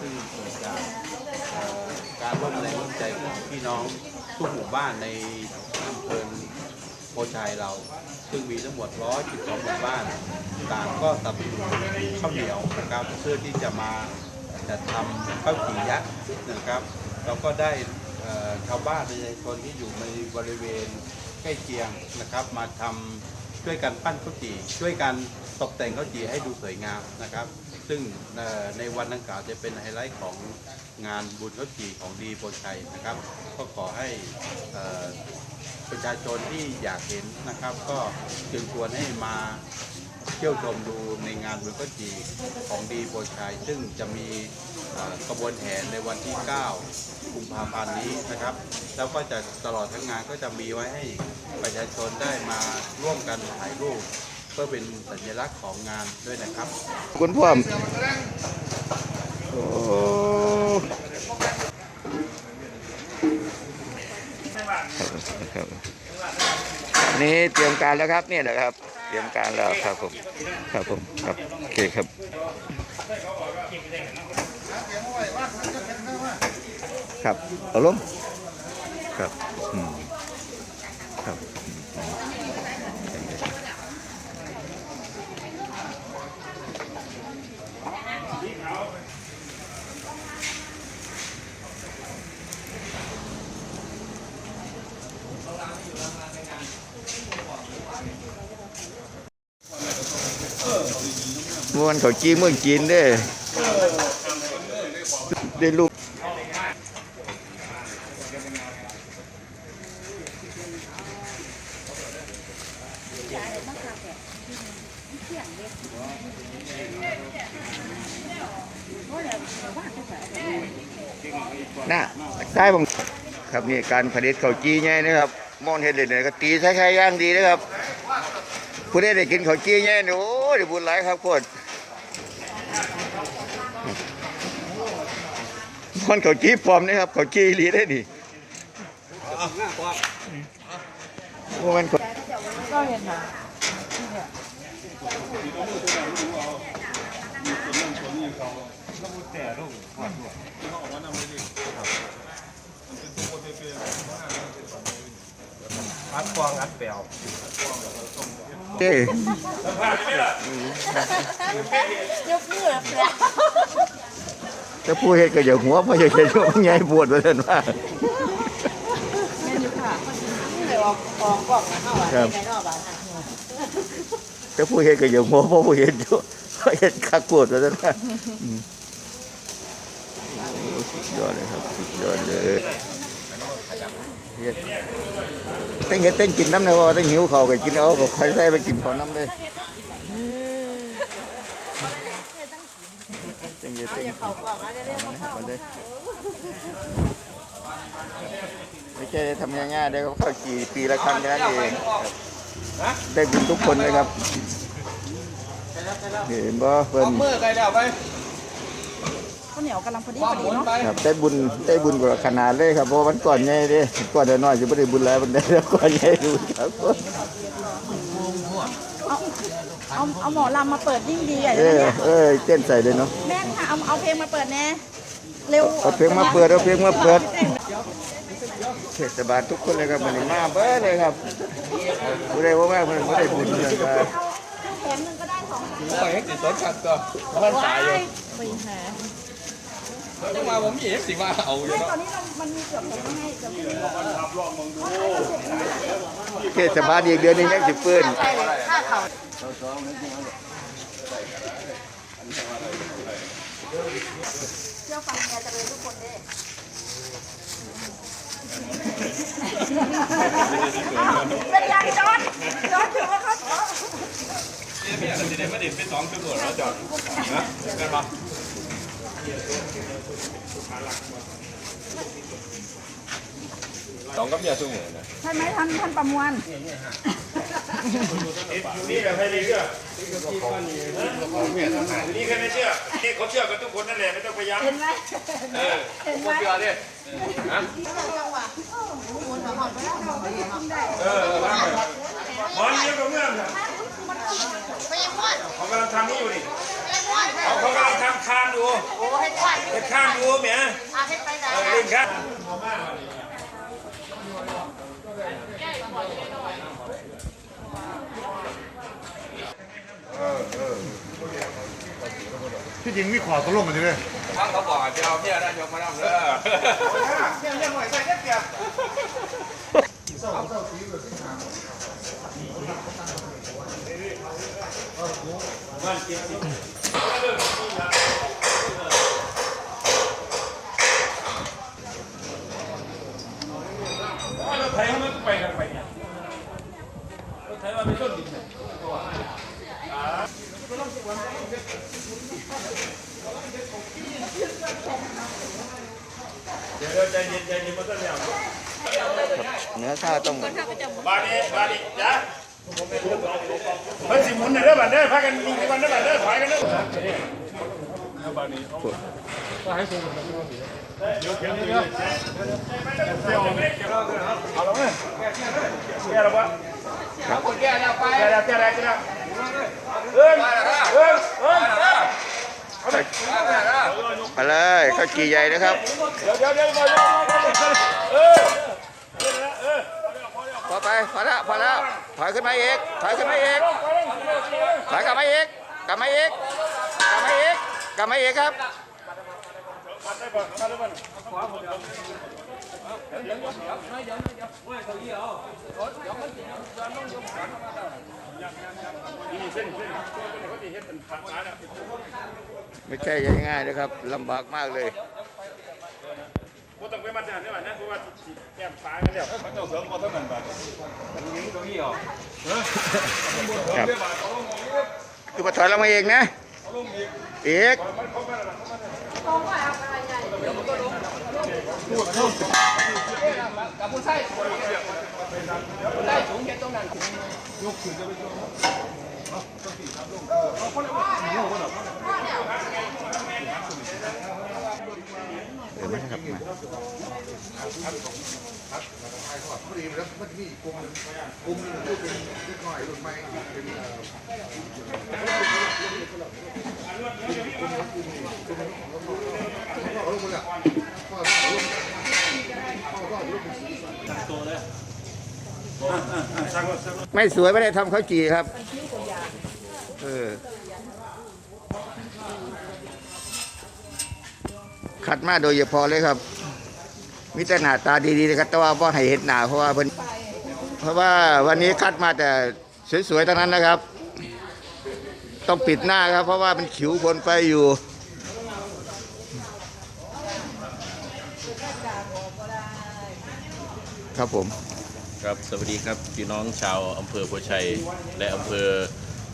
ซึ่งเกิดจากเอ่อการร่วมแรงร่วมใจของพี่น้องทุกหมู่บ้านในอำเภอโพชัยเรา ซึ่งมีทั้งหมด 112 หมู่บ้าน ต่างก็สนับสนุนข้าวเหนียวนะครับเพื่อที่จะมาจัดทำข้าวจี่ยักษ์นะครับ เราก็ได้ชาวบ้านประชาชนที่อยู่ในบริเวณใกล้เคียงนะครับ มาทำช่วยกันปั้นข้าวจี่ช่วยกัน ตกแต่งข้าวจี่ให้ดูสวยงามนะครับ ซึ่งในวันดังกล่าวจะเป็นไฮไลท์ของงานบุญข้าวจี่ของดีโพชัยนะครับ ก็ขอให้ประชาชนที่อยากเห็นนะครับ ก็เชิญชวนให้มาเที่ยวชมดูในงานบุญข้าวจี่ของดีโพชัย ซึ่งจะมีกระบวนแห่ในวันที่ 9 กุมภาพันธ์นี้นะครับ แล้วก็จะตลอดทั้งงานก็จะมีไว้ให้ประชาชนได้มาร่วมกันถ่ายรูป เพื่อเป็นสัญลักษณ์ของงานด้วยนะครับคุณพ่อมโอ้ครับนี่เตรียมการแล้วครับนี่แหละครับ เตรียมการแล้วครับผมครับผมครับโอเคครับครับเอาลงครับอืม มวนเขาจีเมืองจีนเด้ได้ลูกน่ะได้ผมครับนี่การผลิตเขาวจีไงนะครับมองเห็นเลยเนี่ยก็ตีใช้ใช้ย่างดีนะครับผู้ใดได้กินข้าวจี้แย่นี่โอ้ยบุญหลายครับโคตร มันข้าวจี้ปลอมนะครับข้าวจี้อีหลีได้ดิว่ามันข้าวก็เห็นค่ะอัดกวางอัดแปลว เจ้ยกมือแล้วถ้าผู้เฮ็ดก็อย่าหัวเพราะอย่าเห็นว่ามันใหญ่ปวดว่าซั่นว่าแม่นอยู่ค่ะเดี๋ยวออกออกกล่องนะเข้าอะครับในรอบอะถ้าผู้เฮ็ดก็อย่าหัวเพราะผู้เฮ็ดอยู่เพราะเฮ็ดคักปวดว่าซั่นว่าอืมโอ้สุดยอดเลยครับสุดยอดเลยเฮ็ด เต้นเฮ็ดเต้นกินน้ำเนาะว่าเต้นหิวเขาก็กินเอาก็คอยใส่ไปกินข้าวน้ำเลยเต้นเฮ็ดเต้งกเขาเข้ามาเลยไม่ใช่ทำง่ายๆได้ครับเข้ากี่ปีละครั้งแค่นั้นเองได้บุญทุกคนเลยครับเห็นบ่เพิ่อนเมื่อไกลแล้วไป ข้าวเหนียวกำลังพอดีพอดีเนาะครับได้บุญได้บุญกว่าขนาดเลยครับเพราะวันก่อนไงเด้ก่อนเดี๋ยวน้อยจะไม่ได้บุญแล้วมันได้แล้วก่อนไงดูครับเอาเอาหมอลำมาเปิดยิ่งดีอะเออเนี่ยเออเต้นใส่เลยเนาะแม่ค่ะเอาเอาเพลงมาเปิดแน่เร็วเอาเพลงมาเปิดเอาเพลงมาเปิดเทศบาลทุกคนเลยครับมันมาเบิดเลยครับผู้ใดว่าแม่เพิ่นบ่ได้บุญเลยครับแถมหนึ่งก็ได้สองแถมไปให้ติดต้นขัดตัวมันตายอยู่ ไปหาจังมาผมมีเอฟสิว่าเอาอยู่ไม่ตอนนี้เรามันมีเกือบหมดแล้วไงเกือบไม่มีเทศบาลอีกเดือนหนึงยังสิเปิ้นเลยค่าเขาเชื่อฟังแกจะเลยทุกคนเด้เป็นยังจอนจอนถือว่าเขา เนี่ยจะได้มาเด็ดไปสองชั่วโมงแล้วจอดนะกันปะ สองกับเมียชั่วโมงนะใช่ไหมท่านท่านประมวลนี่แบบให้ดีเชื่อนี่แค่ไม่เชื่อนี่เขาเชื่อกันทุกคนนั่นแหละไม่ต้องพยายามเห็นไหมเห็นไหมเชื่อดิเออว่าไปหมอนเยอะกว่าเมื่อมไปยังว่าเขากำลังทำนี่อยู่นี่ เขาเขากำลังทำคานดูโอ้ให้ควายเห็ดข้างดูเมียอาให้ไปไหนเออเล่นครับที่จริงมีขอตกลงกันอยู่เลยทั้งเขาบอกจะเอาเพี้ยนายกมานั่งเด้อรถไถเขาไม่ไปกันไปเนี่ยรถไถว่าไม่ต้นดินเนี่ยเดี๋ยวใจเย็นใจเย็นมาต้นแล้ว เนื้อข้าวต้องบาดีบาดีจ้ะเฮ้ยสิหมุนหน่อยเด้อบัดเด้อพากันยิงกันเด้อบัดเด้อ ไปแก้แล้วแก้แล้วแก้แล้วเอิ้นเอิ้นเอิ้นไปเลยข้าวจี่ใหญ่นะครับเดี๋ยวเดี๋ยวเดี๋ยวเดี๋ยวเออพอไปพอแล้วพอแล้วถอยขึ้นมาอีกถอยขึ้นมาอีกถอยกลับมาอีกกลับมาอีกกลับมาอี กกลับมาอีกครับไม่ใช่ง่ายๆนะครับลำบากมากเลยกูต้องไปมาจากนี่หว่านะเพราะว่าแก้มฟ้ากันแล้วเจ้าเสริมก็เท่านั้นบาทครับคือมาถอยลงมาเองนะ เอกเออไม่ใช่ครับมา ไม่สวยไม่ได้ทำข้าวจี่ครับ เออคัดมาโดยเฉพาะเลยครับ มีแต่หน้าตาดีๆนะครับแต่ว่าพ่ให้เห็นหนาเพราะว่าเพิ่นเพราะว่าวันนี้คัดมาแต่สวยๆทั้งนั้นนะครับ ต้องปิดหน้าครับ เพราะว่ามันขิวคนไฟอยู่ครับผม ครับสวัสดีครับพี่น้องชาวอำเภอโพชัย และอำเภอ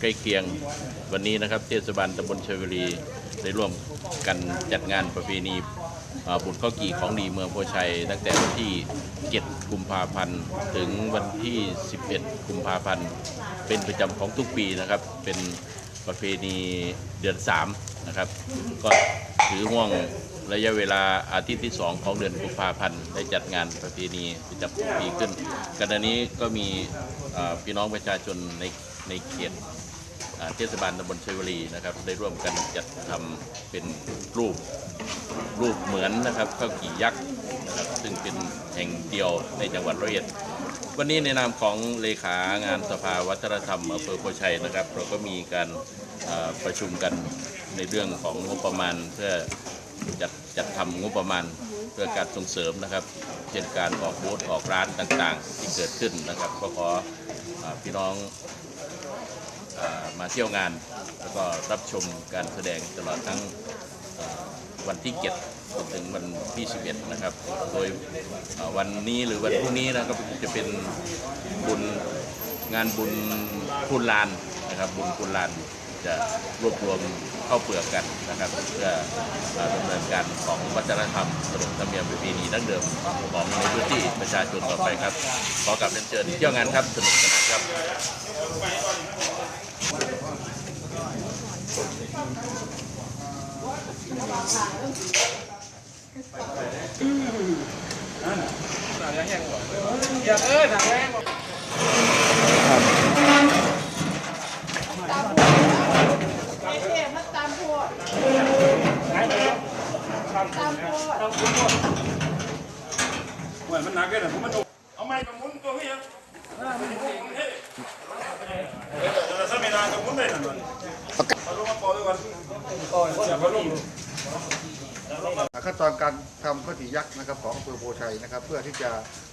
ใกล้เคียงวันนี้นะครับ เทศบาลตำบลชัยบุรีได้ร่วมกันจัดงานประเพณีบุญข้าวกี่ของดีเมืองโพชัย ตั้งแต่วันที่ 7 กุมภาพันธ์ ถึงวันที่ 11 กุมภาพันธ์ เป็นประจำของทุกปีนะครับ เป็น ประเพณีเดือน3นะครับ ก็ถือห่วงระยะเวลาอาทิตย์ที่ 2 ของเดือนกุมภาพันธ์ได้จัดงานประเพณีประจำปีขึ้นขณะนี้ก็มีพี่น้องประชาชนในในเขตเทศบาลตำบลชัยวรีนะครับ ได้ร่วมกันจัดทำเป็นรูปรูปเหมือนนะครับข้าวกี่ยักษ์นะครับซึ่งเป็นแห่งเดียวในจังหวัดร้อยเอ็ด วันนี้ในนามของเลขางานสภาวัฒนธรรมอำเภอโพชัยนะครับ เราก็มีการประชุมกันในเรื่องของงบประมาณ เพื่อจัดจัดทำงบประมาณเพื่อการส่งเสริมนะครับ เช่นการออกบูธออกร้านต่างๆ ที่เกิดขึ้นนะครับ ก็ขออพี่น้องอมาเที่ยวงาน แล้วก็รับชมการแสดงตลอดทั้งวันที่7จน ถึงวันที่ 11 นะครับ โดยวันนี้หรือวันพรุ่งนี้นะครับจะเป็นบุญงานบุญพุนลานนะครับ บุญพุนลานจะรวบรวมเข้าเปลือกกันนะครับเพื่อดำเนินการของวัฒนธรรมขนบธรรมเนียมประเพณีดั้งเดิมของในพื้นที่ประชาชนต่อไปครับ ขอกลับเรียนเชิญเที่ยวงานครับสนุกสนานครับคเห มพวกตามพวกนหนักเกินะผมมันเอาไม้กับมุนตัวพี่ยังถ้าไม่นานกับมุนได้นะมันเอาลงมาปอด้วยกันโอ้สียบก็ลง ขั้นตอนการทำข้าวจี่ยักษ์นะครับของอำเภอโพชัยนะครับ เพื่อที่จะ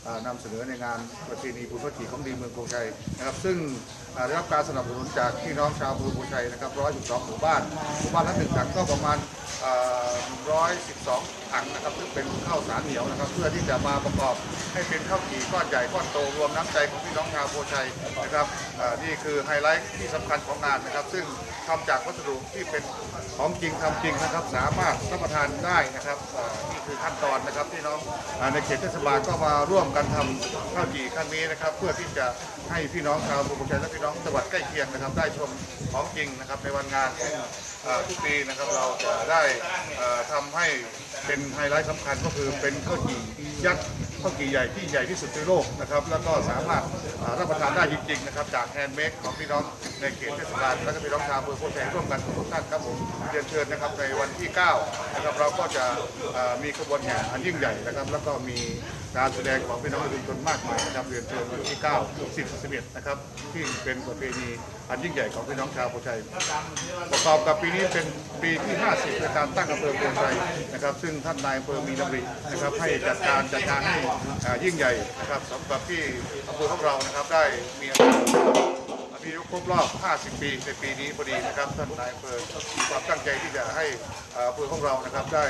อ่านำเสนอในงานประเพณีบุญข้าวจี่ของดีเมืองโพชัยนะครับ ซึ่งได้รับการสนับสนุนจากพี่น้องชาวอำเภอโพชัยนะครับ112หมู่บ้านหมู่บ้านละหนึ่งถังก็ประมาณอ่า112ถังนะครับซึ่งเป็นข้าวสารเหนียวนะครับ เพื่อที่จะมาประกอบให้เป็นข้าวจี่ก้อนใหญ่ก้อนโตรวมน้ำใจของพี่น้องชาวโพชัยนะครับนี่คือไฮไลท์ที่สำคัญของงานนะครับ ซึ่งทำจากวัสดุที่เป็นของจริงทำจริงนะครับ สามารถรับประทานได้นะครับนี่คือขั้นตอนนะครับที่น้องในเขตเทศบาลก็มาร่วมการทำข้าวจี่ครั้งนี้นะครับ เพื่อที่จะให้พี่น้องชาวสุโขทัยและพี่น้องจังหวัดใกล้เคียงนะครับ ได้ชมของจริงนะครับในวันงานซึ่งทุกปีนะครับเราจะได้ทำทำให้เป็นไฮไลท์สำคัญก็คือเป็นข้าวจี่ยักษ์ข้าวจี่ใหญ่ที่ใหญ่ที่สุดในโลกนะครับแล้วก็สามารถรับประทานได้จริงๆนะครับจากแฮนด์เมดของพี่น้อง ในเขตเทศบาลและก็พี่น้องชาวอำเภอโพธิ์แดงร่วมกันทุกท่านครับผมเรียนเชิญนะครับในวันที่9นะครับเราก็จะมีขบวนแห่อันยิ่งใหญ่นะครับ แล้วก็มีการแสดงของพี่น้องประชาชนมากมายนะครับเรียนเชิญวันที่9 10 11นะครับที่เป็นประเพณีอันยิ่งใหญ่ของพี่น้องชาวโพชัยประกอบกับปีนี้เป็นปีที่ 50ในการตั้งอำเภอโพชัยนะครับ ซึ่งท่านนายอำเภอมีดำรินะครับให้จัดการจัดงานให้ยิ่งใหญ่นะครับสำหรับที่อำเภอของเรานะครับได้มี อายุครบรอบ 50 ปีในปีนี้พอดีนะครับท่านนายอำเภอมีความตั้งใจที่จะให้อ่าอำเภอของเรานะครับได้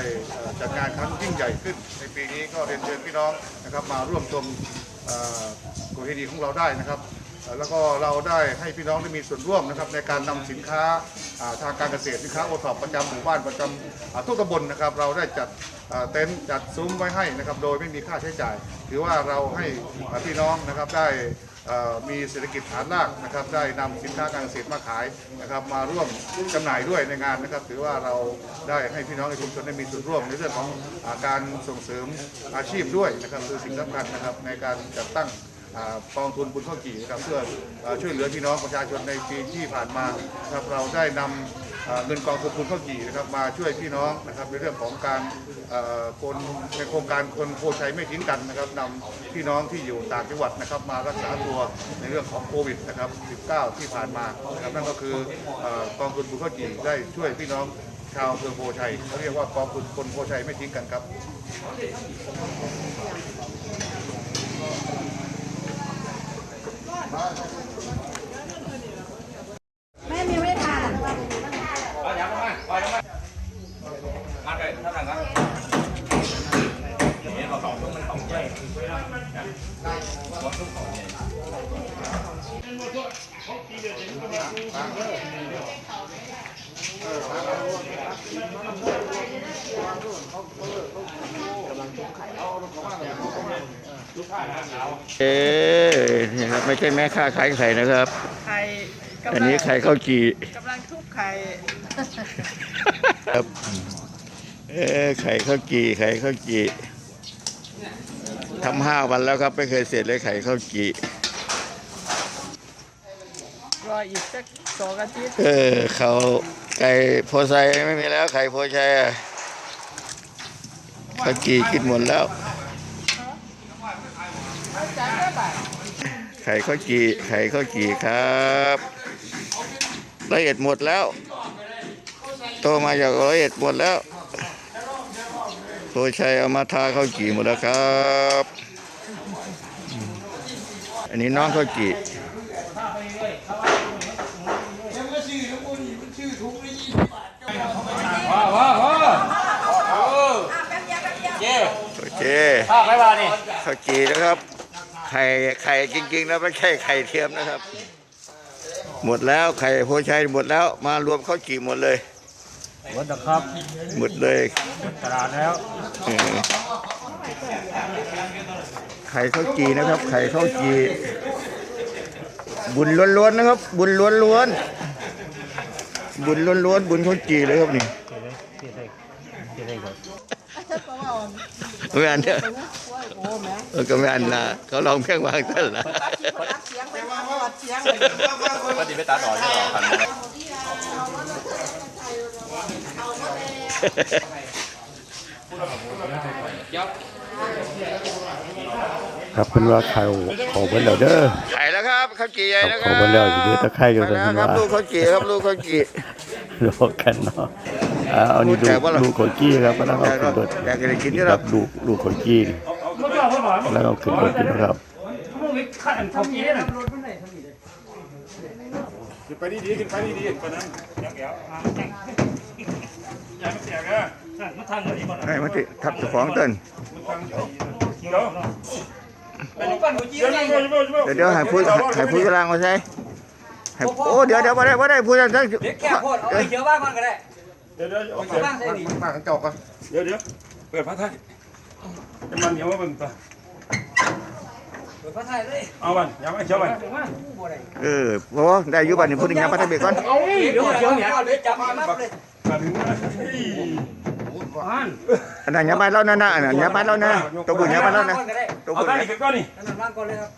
จัดงานครั้งยิ่งใหญ่ขึ้น ในปีนี้ก็เรียนเชิญพี่น้องนะครับมาร่วมชมเอ่อประเพณีของเราได้นะครับแล้วก็เราได้ให้พี่น้องได้มีส่วนร่วมนะครับในการนำสินค้าทางการเกษตรสินค้าโอทอปประจำหมู่บ้านประจำอ่าทุกตำบลนะครับ เราได้จัดเต็นท์จัดซุ้มไว้ให้นะครับ โดยไม่มีค่าใช้จ่าย ถือว่าเราให้พี่น้องนะครับได้ มีเศรษฐกิจฐานรากนะครับได้นำสินค้าการเกษตรมาขายนะครับมาร่วมจำหน่ายด้วยในงานนะครับ ถือว่าเราได้ให้พี่น้องในชุมชนได้มีส่วนร่วมในเรื่องของอาการส่งเสริมอาชีพด้วยนะครับคือสิ่งสำคัญนะครับในการจัดตั้งกองทุนบุญข้าวกี่นะครับเพื่อเอ่อช่วยเหลือพี่น้องประชาชนในปีที่ผ่านมานะครับเราได้นำ เงินกองทุนบุญข้าวกี่นะครับมาช่วยพี่น้องนะครับในเรื่องของการคนในโครงการคนโพชัยไม่ทิ้งกันนะครับนำพี่น้องที่อยู่ต่างจังหวัดนะครับมารักษาตัวในเรื่องของโควิดนะครับ 19 ที่ผ่านมานะครับนั่นก็คือกองทุนบุญข้าวกี่ได้ช่วยพี่น้องชาวอำเภอโพชัยเขาเรียกว่ากองทุนคนโพชัยไม่ทิ้งกันครับ แม่ยังไม่ได้ทาน มาเลยท่านหลังครับเห็นเราสองต้องมันสองใหญ่ เอ๊นี่ครับไม่ใช่แม่ค้าขายไข่นะครับ ไข่อันนี้ไข่ข้าวจี่กำลังทุบไข่ครับเอ๊ไข่ข้าวจี่ไข่ข้าวจี่ทำห้าวันแล้วครับไม่เคยเสร็จเลยไข่ข้าวจี่รออีกสักสองอาทิตย์เออเขาไก่โพไซไม่มีแล้วไข่โพชัยอะข้าวจี่กินหมดแล้ว ข่ข้าวจี่ไข่ข้าวจี่ครับละเอียดหมดแล้ว โตมาจากละเอียดหมดแล้วโพชัยเอามาทาข้าวจี่หมดแล้วครับ อันนี้น้องข้าวจี่ว้าวว้าวว้าวเย้โอเคภาพไม่มานี่ข้าวจีนะครับ ไข่ไข่จริงๆนะไม่ใช่ไข่เทียมนะครับ หมดแล้วไข่โพชัยหมดแล้วมารวมข้าวจีหมดเลย หมดแล้วครับหมดเลยตลาดแล้วเออไข่ข้าวจีนะครับ ไข่ข้าวจีบุญล้วนๆนะครับ บุญล้วนๆบุญล้วนๆบุญข้าวจีเลยครับนี่ไม่อันเนี่ย เออก็ไม่อันนะเขาลองเพ่งวางท่านละเสียงไปวางอดเสียงก็ดีไปตาดอยไม่หรอกกันเครับเพิ่นว่าเขาเขาเบิ่นแล้วเด้อไข่แล้วครับข้าวจี่ใหญ่แล้วคขรัอบเบิ่นแล้วสิเด้อตะไคร้อยู่มาตรงแล้วนี้ครับว่าลูกข้าวจี่ครับลูกข้าวจี่รอกันเนาะอ่าเอานี่แจดูกบ่ล่ะลูกคนกี้ครับแล้วอเอายากขึ้นรถอยากจะได้กินนี่นี่คครัรับบลูกลูกคนกี้ แล้วเอาขึ้นรถนะครับขึ้นไปดีๆขึ้นไปดีๆคนนั้นเดี๋ยังเดี๋ยวยังไม่เสียกันมันทางเลยก่อนให้มันติทับเจ้าของเต้นเดี๋ยวเดี๋ยวเดี๋ยวให้พูดให้พูดกลังมาใช่โอ้เดี๋ยวเดี๋ยวบ่ได้บ่ได้พูดทั้งทั้งเด็กแค่โพดเอาไปเขียวบ้างก่อนก็ได้เดี๋ยวเดี๋ยวโอเคบ้างใส่ดิมากันเจ้ากันเดี๋ยวเดี๋ยวเปิดผ้าไทย จะมันเหนียวมาเบิ่งตัวเปิดพระไทยเลยเอาบันอย่ามาเขียวบันเออเพราะว่าได้อยู่บ้านนี่พูดถึงยามพัฒนาเบรกก่อนเดี๋ยวเขียวเนี่ยเดี๋ยวจับมับเลยมาถึงนะอันนั้นยามบ้านเรานั่นน่ะอันนั้นยามบ้านเรานะตัวบุญยามบ้านเรานะก็ได้ตัวเอาบุญตั้งนะนี่ขึ้นก้อนนี่นั่นบ้างก่อนเลยครับ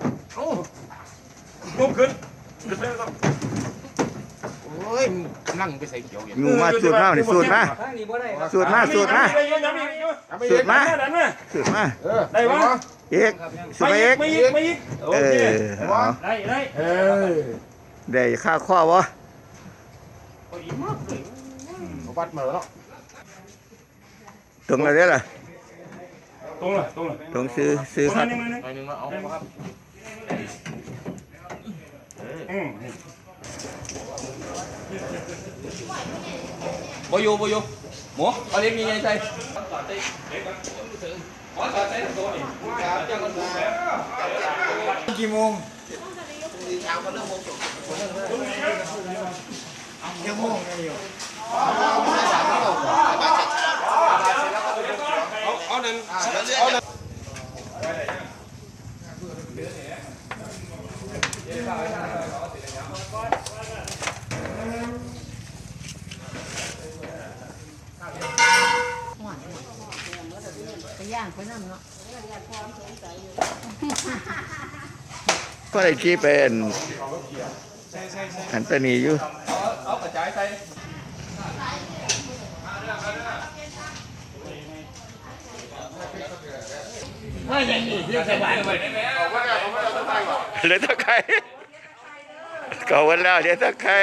ลุกขึ้นขึ้นไปครับ งูมาสูตรมานี่สูตรมาทางนี้บ่ได้ครับสูตรมาสูตรมาสูตรมาดันมาสูตรมาได้ปะเอกสูตรมาเอกไม่ยิกไม่ยิกโอเอเคอเอาได้ได้เออได้ค่าข้อวะวัดมาแล้วตรงอะไรล่ะตรงเลยตรงเลยตรงซื้อซื้อตรงครับนี้นึงนึงอืมบ่ อยู่บ่อยู่หมูเอาเล็กนี่ไงใส่ ไปย่าง ไปนั่นเนาะก็ได้ขี้เป็นอันตนีอยู่เอากระจายใส่เหลือตะไคร้ก่อนวันแล้วเดี๋ยตะไคร้